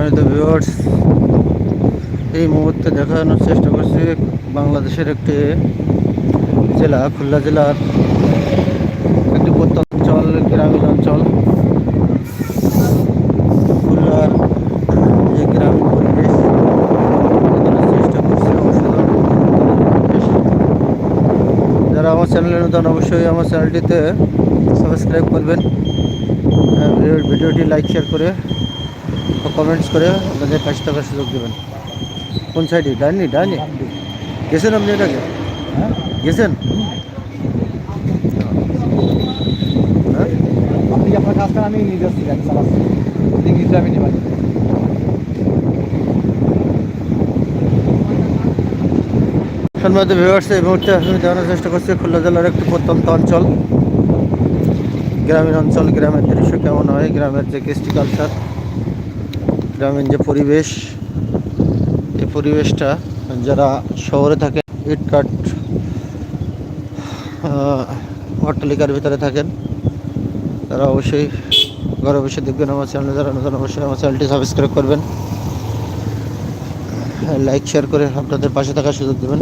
সম্মানিত ভিউয়ার্স এই মুহূর্তে দেখানোর চেষ্টা করছি বাংলাদেশের একটি জেলা, খুলনা জেলার একটি প্রত্যন্ত অঞ্চল গ্রামীণ অঞ্চল। খুলনার যে গ্রামীণ পরিবেশ চেষ্টা করছি যারা আমার চ্যানেলে নতুন, অবশ্যই আমার চ্যানেলটিতে সাবস্ক্রাইব করবেন। ভিডিওটি লাইক শেয়ার করে কমেন্টস করে আপনাদের পাশে থাকার সুযোগ দেবেন। কোন সাইডে ডাইনি ডাইনি গেছেন আপনি এটাকে? গেছেন? হ্যাঁ? আপনি আপনার কাজটা আমি নিজে চালাচ্ছি আমি সম্মানিত ভিউয়ার্স এই মুহূর্তে আমি জানার চেষ্টা করছি খুলনা জেলার একটি প্রত্যন্ত অঞ্চল। গ্রামীণ অঞ্চল গ্রামের দৃশ্য কেমন হয়? গ্রামের যে কৃষ্টি কালচার গ্রামীণ যে পরিবেশ, এই পরিবেশটা যারা শহরে থাকে ইটকাট অট্টালিকার ভিতরে থাকেন, তারা অবশ্যই ঘরে বসে দেখবেন আমার চ্যানেলে যারা নতুন, অবশ্যই আমার চ্যানেলটি সাবস্ক্রাইব করবেন। লাইক শেয়ার করে আপনাদের পাশে থাকার সুযোগ দেবেন।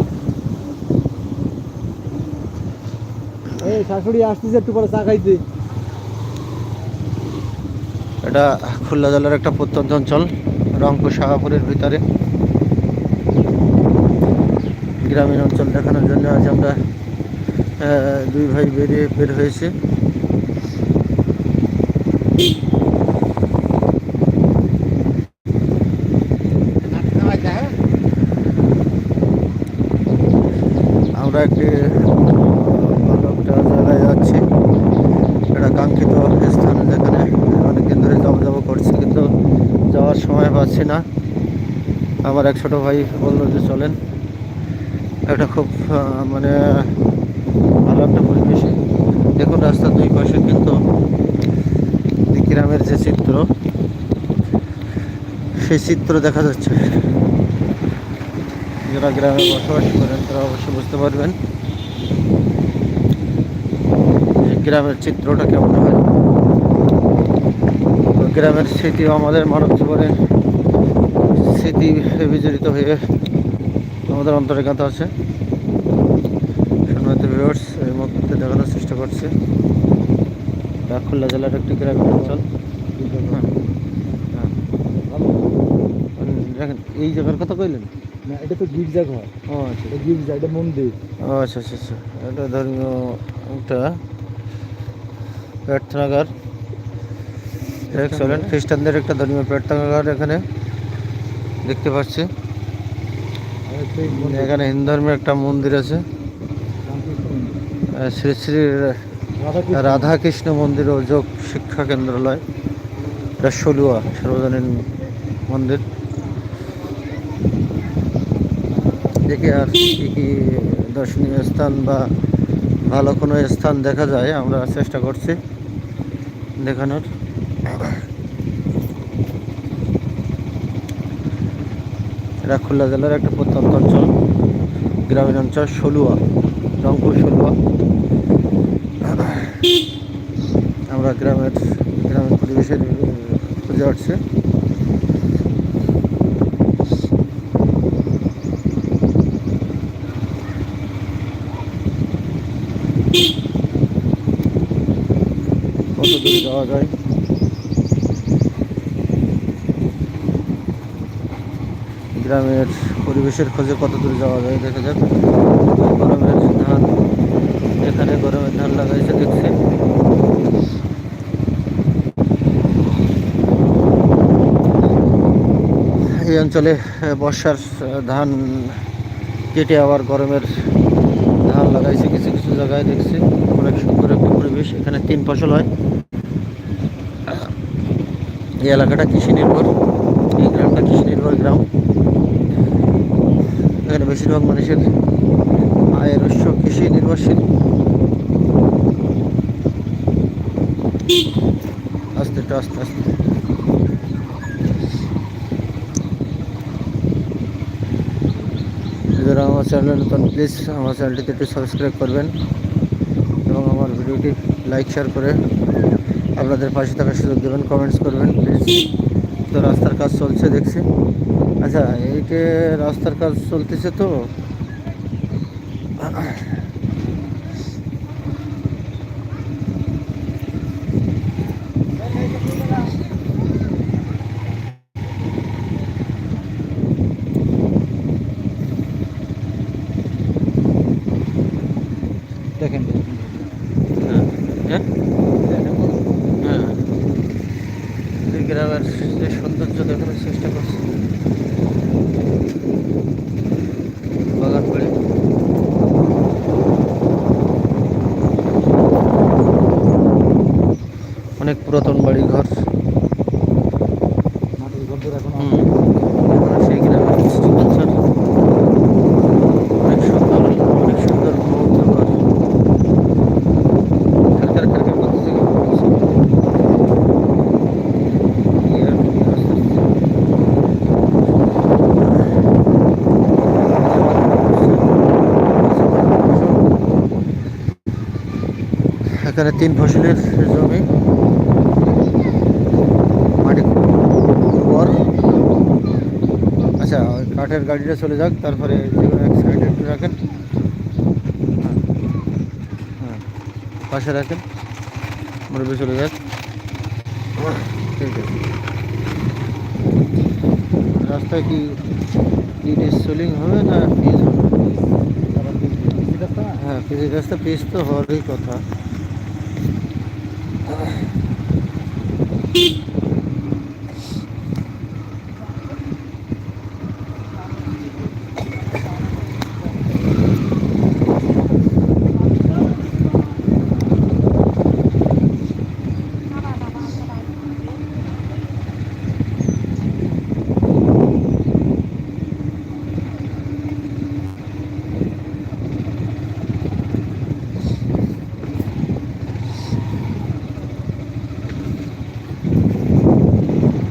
শাশুড়ি আসতেছে একটু পরে চা খাইতে। এটা খুলনা জেলার একটা প্রত্যন্ত অঞ্চল, রংপুর, শাহাপুরের ভিতরে। গ্রামীণ অঞ্চল দেখানোর জন্য আজ আমরা দুই ভাই বেরিয়ে বের হয়েছি। আমরা একটি ভালো একটা জায়গায় যাচ্ছি একটা কাঙ্ক্ষিত স্থান যেখানে অনেকদিন ধরে যাব যাব করছি কিন্তু যাওয়ার সময় পাচ্ছি না। আমার এক ছোটো ভাই বলল যে চলেন। একটা খুব মানে ভালো একটা পরিবেশে। দেখুন রাস্তার দুই পাশে কিন্তু গ্রামের যে চিত্র, সেই চিত্র দেখা যাচ্ছে। যারা গ্রামে বসবাস করেন, তারা অবশ্যই বুঝতে পারবেন। গ্রামের চিত্রটা কেমন হয়। গ্রামের স্মৃতি আমাদের মানব জীবনে স্মৃতি বিজড়িত হয়ে আমাদের অন্তরে গাঁথা আছে। সম্মানিত ভিউয়ার্স এই মুহূর্তে দেখানোর চেষ্টা করছে। খুলনা জেলার একটি গ্রামীণ অঞ্চল। হ্যাঁ। হ্যাঁ দেখেন এই জায়গার কথা কইলেন? না এটা তো গির্জা ঘর। ও আচ্ছা। গির্জা এটা মন্দির। ও আচ্ছা আচ্ছা আচ্ছা। এটা ধর্মীয় একটা প্রার্থনাগার এক্সেলেন্ট খ্রিস্টানদের একটা ধর্মীয় প্রার্থনাগার এখানে। দেখতে পাচ্ছি। এখানে হিন্দু ধর্মের একটা মন্দির আছে। শ্রী শ্রী রাধাকৃষ্ণ মন্দির ও যোগ শিক্ষা কেন্দ্রালয়, এটা সলুয়া, সর্বজনীন মন্দির। দেখি আর কি কি দর্শনীয় স্থান বা ভালো কোনো স্থান দেখা যায়, আমরা চেষ্টা করছি দেখানোর। এটা খুলনা জেলার একটা প্রত্যন্ত অঞ্চল। গ্রামীণ অঞ্চল সলুয়া, রংপুর সলুয়া। আমরা গ্রামের গ্রামের পরিবেশের খুঁজে আসছি কত যাওয়া যায়? গ্রামের পরিবেশের খোঁজে কত দূর যাওয়া যায় দেখা যাক। গরমের ধান, এখানে গরমের ধান লাগাইছে দেখছি। এই অঞ্চলে বর্ষার ধান কেটে আবার গরমের ধান লাগাইছে কিছু কিছু জায়গায় দেখছি। অনেক সুন্দর একটা পরিবেশ, এখানে তিন ফসল হয়। এই এলাকাটা কৃষি নির্ভর, এই গ্রামটা কৃষি নির্ভর গ্রাম। এখানে বেশিরভাগ মানুষের আয়ের উৎস কৃষি নির্ভরশীল। আস্তে, একটু আস্তে আস্তে। যারা আমার চ্যানেলে নতুন প্লিজ আমার চ্যানেলটিতে একটু সাবস্ক্রাইব করবেন এবং আমার ভিডিওটি লাইক শেয়ার করে আপনাদের পাশে থাকার সুযোগ দেবেন কমেন্টস করবেন প্লিজ তো রাস্তার কাজ চলছে, দেখছি। আচ্ছা এইটে রাস্তার কাজ চলতেছে তো। দেখেন হ্যাঁ এই গ্রামের যে সৌন্দর্য দেখানোর চেষ্টা করছি বাগান বাড়ি অনেক পুরাতন বাড়ি ঘর। ঘর এখন সেই গ্রামের কালচার অনেক সুন্দর অনেক সুন্দর। এখানে তিন ফসলের জমি মাটি পর আচ্ছা গাড়িটা চলে যাক, তারপরে এক সাইডে একটু রাখেন। হ্যাঁ পাশে রাখেন। মুরব্বী চলে যাক। ঠিক আছে। রাস্তায় কি ইট সোলিং হবে না পিচ হবে? হ্যাঁ পিচের রাস্তা পিচ তো হওয়ারই কথা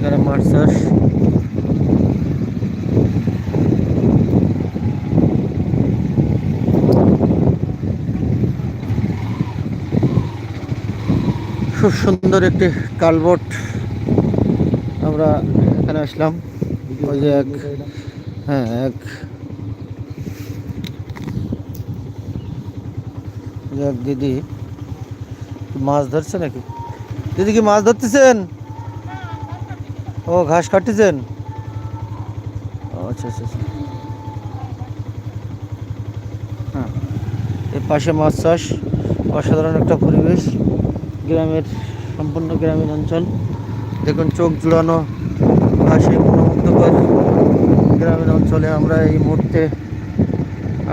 যারা মাছ চাষ খুব সুন্দর একটি কালবট আমরা এখানে আসলাম। ওই যে এক হ্যাঁ এক এক দিদি। মাছ ধরছে নাকি? দিদি কি মাছ ধরতেছেন? ও, ঘাস কাটতেছেন? আচ্ছা আচ্ছা আচ্ছা। হ্যাঁ এর পাশে মাছ চাষ, অসাধারণ একটা পরিবেশ। গ্রামের, সম্পূর্ণ গ্রামীণ অঞ্চল। দেখুন, চোখ জুড়ানো ঘাসে মনোমুগ্ধকর গ্রামীণ অঞ্চলে আমরা এই মুহূর্তে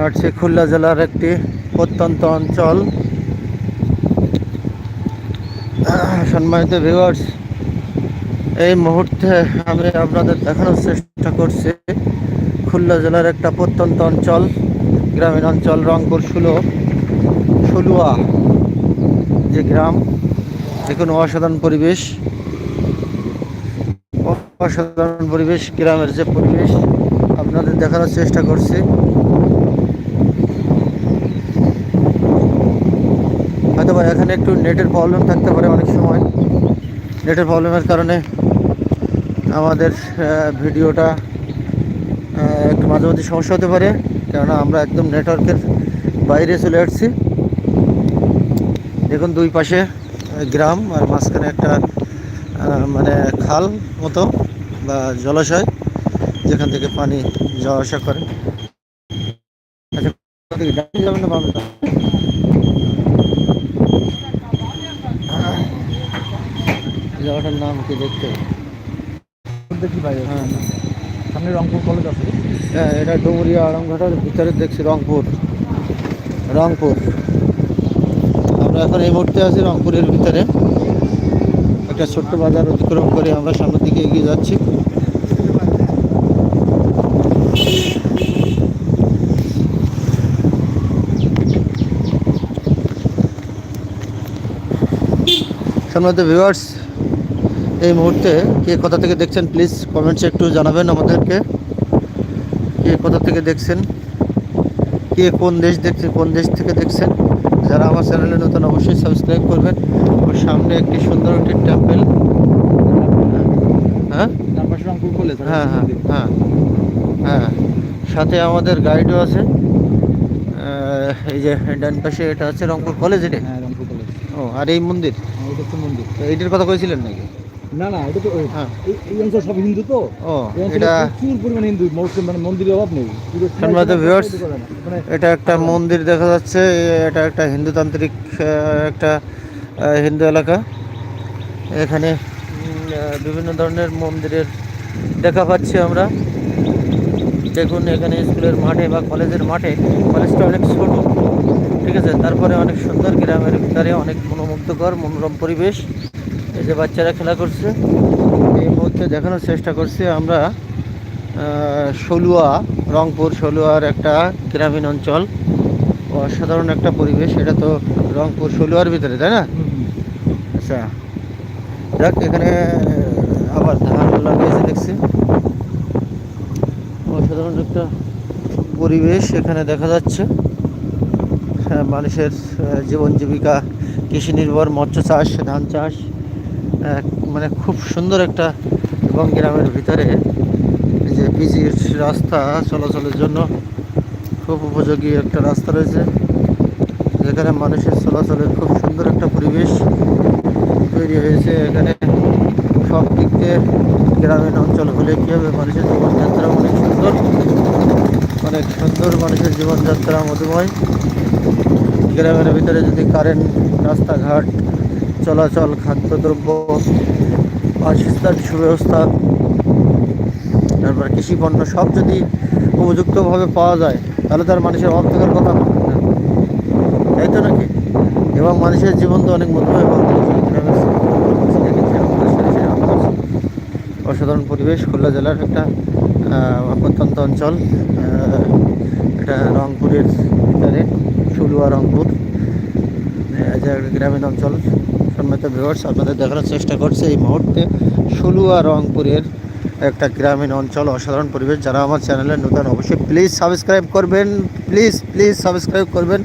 আসছে খুলনা জেলার একটি প্রত্যন্ত অঞ্চল। সম্মানিত ভিউয়ার্স এই মুহূর্তে আমি আপনাদের দেখানোর চেষ্টা করছি খুলনা জেলার একটা প্রত্যন্ত অঞ্চল গ্রামীণ অঞ্চল রংপুর ষোলো ষলুয়া যে গ্রাম। দেখুন অসাধারণ পরিবেশ অসাধারণ পরিবেশ, গ্রামের যে পরিবেশ, আপনাদের দেখানোর চেষ্টা করছি। হয়তো বা এখানে একটু নেটের প্রবলেম থাকতে পারে অনেক সময়। নেটের প্রবলেমের কারণে আমাদের ভিডিওটা একটু মাঝে মাঝে সমস্যা হতে পারে, কেননা আমরা একদম নেটওয়ার্কের বাইরে চলে আসছি। দেখুন দুই পাশে গ্রাম আর মাঝখানে একটা আহ, মানে খাল মতো বা জলাশয় যেখান থেকে পানি যাওয়া আসা করে। আচ্ছা যাবেন না জায়গাটার নাম কি দেখতে? দেখি ভাই হ্যাঁ। সামনে রংপুর কলেজ আছে? হ্যাঁ এটা ডুমুরিয়া আড়ংঘাটার ভিতরে দেখছি রংপুর। রংপুর। আমরা এখন এই মুহূর্তে আছি রংপুরের ভিতরে। একটা ছোট্ট বাজার অতিক্রম করে আমরা সামনের দিকে এগিয়ে যাচ্ছি। সম্মানিত ভিউয়ার্স এই মুহূর্তে কে কোথা থেকে দেখছেন প্লিজ কমেন্টসে একটু জানাবেন আমাদেরকে। কে কোথা থেকে দেখছেন, কে কোন দেশ দেখছে, কোন দেশ থেকে দেখছেন। আমার চ্যানেলে নতুন অবশ্যই সাবস্ক্রাইব করবেন। ওর সামনে একটি সুন্দর একটি টেম্পেল। হ্যাঁ? কলেজ হ্যাঁ হ্যাঁ হ্যাঁ হ্যাঁ। সাথে আমাদের গাইডও আছে। এই যে ডান পাশে এটা হচ্ছে রংপুর কলেজ এটা? হ্যাঁ রংপুর কলেজ। ও আর এই মন্দির? হ্যাঁ, এইটার কথা কইছিলেন নাকি? না না এটা তো হ্যাঁ। এই- এই অঞ্চল সব হিন্দু তো? এটা প্রচুর পরিমাণে হিন্দু মানে মন্দিরের অভাব নেই। পুরো সম্মানিত সীমায় viewers, সীমায় করে না। মানে এটা একটা মন্দির দেখা যাচ্ছে এটা একটা হিন্দুতান্ত্রিক একটা হিন্দু এলাকা। এখানে বিভিন্ন ধরনের মন্দিরের দেখা পাচ্ছি আমরা। দেখুন এখানে স্কুলের মাঠে বা কলেজের মাঠে কলেজটা অনেক ছোট ঠিক আছে? তারপরে অনেক সুন্দর গ্রামের ভিতরে অনেক মনোমুগ্ধকর মনোরম পরিবেশ। যে বাচ্চারা খেলা করছে এই মুহূর্তে দেখানোর চেষ্টা করছি আমরা সলুয়া রংপুর সলুয়ার একটা গ্রামীণ অঞ্চল। অসাধারণ একটা পরিবেশ এটা তো রংপুর সলুয়ার ভিতরে তাই না। আচ্ছা যাক এখানে আবার ধান লাগিয়েছে দেখছি। অসাধারণ একটা পরিবেশ এখানে দেখা যাচ্ছে। হ্যাঁ, মানুষের জীবন জীবিকা কৃষি নির্ভর মৎস্য চাষ ধান চাষ। মানে খুব সুন্দর একটা এবং গ্রামের ভিতরে এই যে পিচির রাস্তা চলাচলের জন্য খুব উপযোগী একটা রাস্তা রয়েছে। যেখানে মানুষের চলাচলের খুব সুন্দর একটা পরিবেশ তৈরি হয়েছে। এখানে সব দিক দিয়ে গ্রামীণ অঞ্চল হলে কী হবে মানুষের জীবনযাত্রা অনেক সুন্দর অনেক সুন্দর মানুষের জীবনযাত্রা মধুময়। গ্রামের ভিতরে যদি কারেন্ট রাস্তাঘাট চলাচল, খাদ্যদ্রব্য, বাসস্থান, সুব্যবস্থা, তারপর কৃষি পণ্য সব যদি উপযুক্তভাবে পাওয়া যায়, তাহলে তার মানুষের অভাব থাকার কথা না। তাই তো নাকি? এবং মানুষের জীবন তো অনেক আমাদের অসাধারণ পরিবেশ। খুলনা জেলার একটা প্রত্যন্ত অঞ্চল এটা রংপুরের ভিতরে সুলুয়া রংপুর। গ্রামীণ অঞ্চল। সম্মিলিত ভিউয়ার্স আপনাদের দেখানোর চেষ্টা করছে। এই মুহূর্তে সুলুয়া রংপুরের একটা গ্রামীণ অঞ্চল, অসাধারণ পরিবেশ। যারা আমার চ্যানেলে নতুন, অবশ্যই প্লিজ সাবস্ক্রাইব করবেন। প্লিজ প্লিজ সাবস্ক্রাইব করবেন।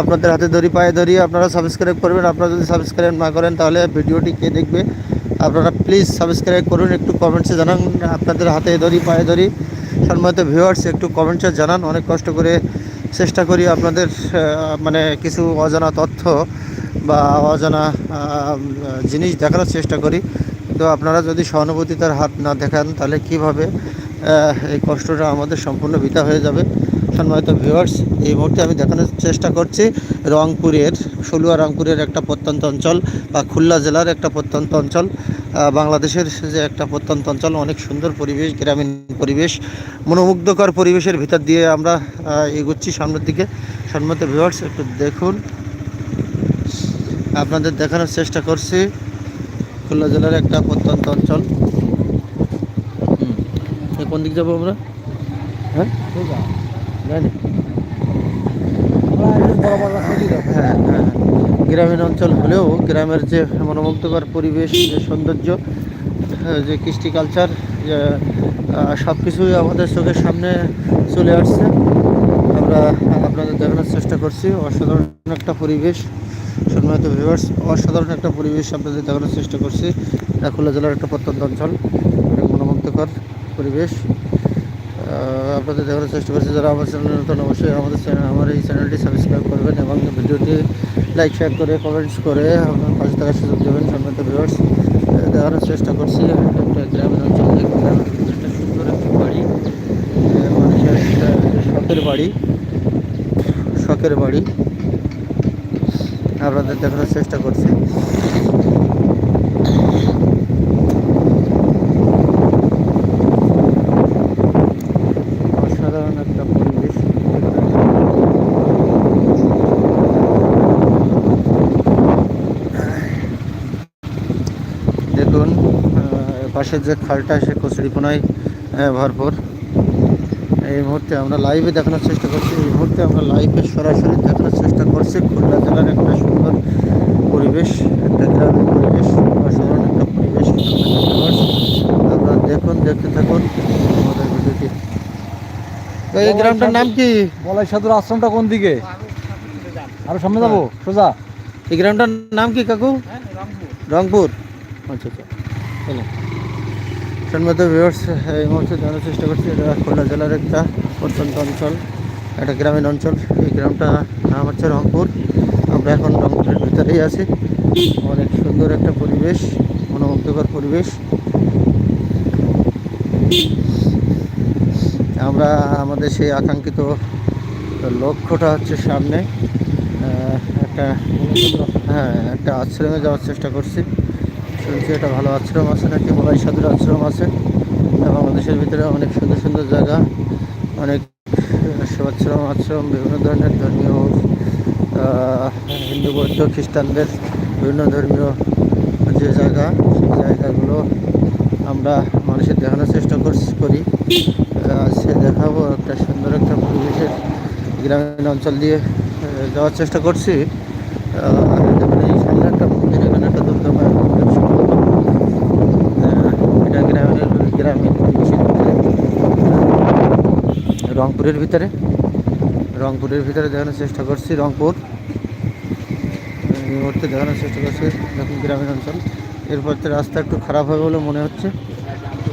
আপনাদের হাতে ধরি পায়ে ধরি আপনারা সাবস্ক্রাইব করবেন। আপনারা যদি সাবস্ক্রাইব না করেন, তাহলে ভিডিওটি কে দেখবে? আপনারা প্লিজ সাবস্ক্রাইব করুন, একটু কমেন্টসে জানান। আপনাদের হাতে ধরি পায়ে ধরি সম্মানিত ভিউয়ার্স একটু কমেন্টসে জানান। অনেক কষ্ট করে চেষ্টা করি আপনাদের মানে কিছু অজানা তথ্য বা অজানা জিনিস দেখানোর চেষ্টা করি। তো আপনারা যদি সহানুভূতিতার হাত না দেখান, তাহলে কীভাবে এই কষ্টটা আমাদের সম্পূর্ণ বৃথা হয়ে যাবে? সম্মানিত ভিউয়ার্স এই মুহূর্তে আমি দেখানোর চেষ্টা করছি রংপুরের সলুয়া রংপুরের একটা প্রত্যন্ত অঞ্চল বা খুলনা জেলার একটা প্রত্যন্ত অঞ্চল। বাংলাদেশের যে একটা প্রত্যন্ত অঞ্চল, অনেক সুন্দর পরিবেশ, গ্রামীণ পরিবেশ, মনোমুগ্ধকর পরিবেশের ভিতর দিয়ে আমরা এগোচ্ছি সামনের দিকে। সম্মানিত ভিউয়ার্স একটু দেখুন। আপনাদের দেখানোর চেষ্টা করছি। খুলনা জেলার একটা প্রত্যন্ত অঞ্চল। কোন দিক যাব আমরা? হ্যাঁ? যাব। হ্যাঁ হ্যাঁ গ্রামীণ অঞ্চল হলেও গ্রামের যে মনোমুগ্ধকর পরিবেশ যে সৌন্দর্য হ্যাঁ, যে কৃষ্টি কালচার সব কিছুই আমাদের চোখের সামনে চলে আসছে। আমরা আপনাদের দেখানোর চেষ্টা করছি। অসাধারণ একটা পরিবেশ। সম্মানিত ভিউয়ার্স অসাধারণ একটা পরিবেশ আপনাদের দেখানোর চেষ্টা করছি, এটা খুলনা জেলার একটা প্রত্যন্ত অঞ্চল। মনোমুগ্ধকর পরিবেশ। আপনাদের দেখানোর চেষ্টা করছি, যারা আমার চ্যানেল নতুন, অবশ্যই আমাদের চ্যানেল আমার এই চ্যানেলটি সাবস্ক্রাইব করবেন এবং ভিডিওটি লাইক শেয়ার করে কমেন্টস করে আপনার পাশে থাকার সুযোগ দেবেন, সম্মানিত ভিউয়ার্স দেখানোর চেষ্টা করছি একটা গ্রামীণ অঞ্চল একটা সুন্দর একটা বাড়ি। মানুষের শখের বাড়ি শখের বাড়ি। আপনাদের দেখানোর চেষ্টা করছি। অসাধারণ একটা পরিবেশ। দেখুন পাশের যে খালটা সে কচুরিপোনায় ভরপুর। এই মুহূর্তে আমরা লাইভে দেখানোর চেষ্টা করছি। এই মুহূর্তে আমরা লাইভে সরাসরি দেখানোর চেষ্টা করছি। খুলনা জেলার একটা সুন্দর পরিবেশ একটা গ্রামের পরিবেশ অসাধারণ একটা পরিবেশ। আপনারা দেখুন দেখতে থাকুন। আমাদের ভিডিওটি। তো এই গ্রামটার নাম কি? বলাই সাধুর আশ্রমটা কোন দিকে? আরও সামনে যাব? সোজা? এই গ্রামটার নাম কি কাকু? রংপুর। আচ্ছা আচ্ছা। সম্মত ভিউয়ার্স এই মুহূর্তে জানার চেষ্টা করছি, এটা খুলনা জেলার একটা প্রত্যন্ত অঞ্চল, একটা গ্রামীণ অঞ্চল। এই গ্রামটা নাম হচ্ছে রংপুর। আমরা এখন রংপুরের ভিতরেই আছি। অনেক সুন্দর একটা পরিবেশ, মনোমুগ্ধকর পরিবেশ। আমরা আমাদের সেই আকাঙ্ক্ষিত লক্ষ্যটা হচ্ছে সামনে। একটা হ্যাঁ একটা আশ্রমে যাওয়ার চেষ্টা করছি। শুনছি এটা ভালো আশ্রম আছে নাকি? মোলাই সাধুর আশ্রম আছে। বাংলাদেশের ভিতরে অনেক সুন্দর সুন্দর জায়গা। অনেক সেবাশ্রম আশ্রম, বিভিন্ন ধরনের ধর্মীয় হিন্দু, বৌদ্ধ, খ্রিস্টানদের বিভিন্ন ধর্মীয় যে জায়গা, সেই জায়গাগুলো আমরা মানুষের দেখানোর চেষ্টা করছি, করি। সে দেখাবো একটা সুন্দর একটা পরিবেশের গ্রামীণ অঞ্চল দিয়ে যাওয়ার চেষ্টা করছি আহ, দেখুন এই সামনে একটা মন্দির এখানে একটা দুর্গা মায়ের মন্দির সম্ভবত। আহ, এটা গ্রামের গ্রামীণ পরিবেশের ভিতরে রংপুরের ভিতরে। রংপুরের ভিতরে দেখানোর চেষ্টা করছি, রংপুর। মুহূর্তে দেখানোর চেষ্টা করছি, দেখুন গ্রামীণ অঞ্চল। এরপর তো রাস্তা একটু খারাপ হবে বলে মনে হচ্ছে।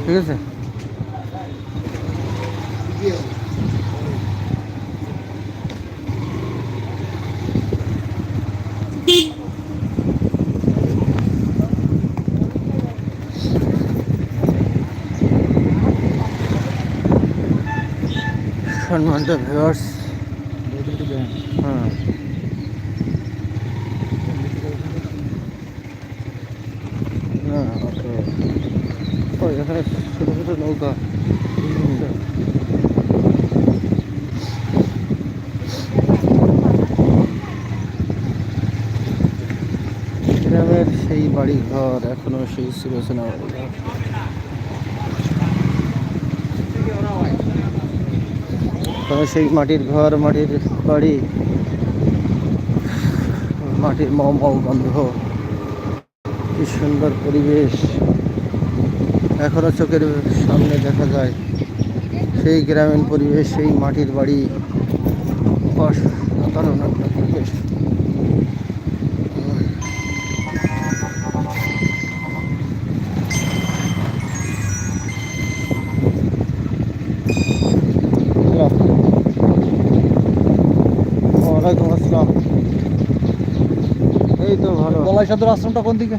ঠিক আছে? সম্মানিত ভিউয়ার্স হ্যাঁ। এখানে ছোটো ছোটো নৌকা। গ্রামের সেই বাড়ি ঘর এখনও সেই সুরচনা বাড়ি ঘর সেই মাটির ঘর, মাটির বাড়ি, মাটির মম গন্ধ কি সুন্দর পরিবেশ। এখনও চোখের সামনে দেখা যায়। সেই গ্রামীণ পরিবেশ, সেই মাটির বাড়ি। বলাই সাধুর আশ্রমটা কোন দিকে?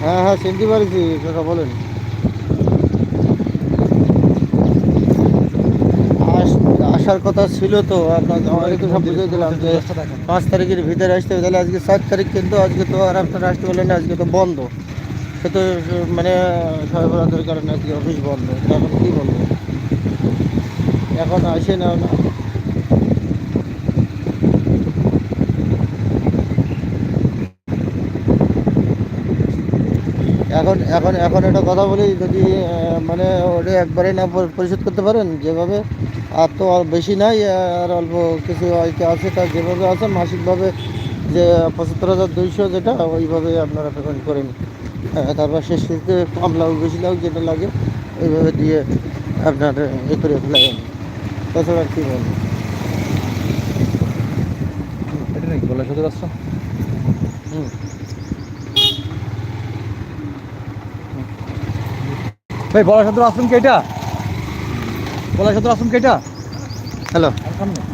হ্যাঁ হ্যাঁ চিনতে পারছি কথা বলেন। আস- আসার কথা ছিল তো আপনাকে তো সব বুঝিয়ে দিলাম যে পাঁচ তারিখের ভিতরে আসতে হবে তাহলে আজকে সাত তারিখ কিন্তু আজকে তো আর আপনারা আসতে বললেন না, আজকে তো বন্ধ। সে তো মানে সবাই বরাদের কারণে আজকে অফিস বন্ধ এখন কী বলব? এখন আসে না। এখন এখন এখন একটা কথা বলি যদি মানে ওটা একবারে না পরিশোধ করতে পারেন যেভাবে আর তো আর বেশি নাই আর অল্প কিছু হয়তো আছে তার যেভাবে আছে মাসিকভাবে যে পঁচাত্তর হাজার দুইশো যেটা ওইভাবে আপনারা পেমেন্ট করেন। হ্যাঁ, তারপর শেষ শেষে কম লাগুক বেশি লাগুক যেটা লাগে ওইভাবে দিয়ে আপনার এ করে ফেলাবেন তাছাড়া কী বলব এটা নাকি সাধুর আশ্রম হুম। ভাই বলা সদর আসুন কি এটা? বলাই আসুন কেটা কি এটা? হ্যালো। সামনে।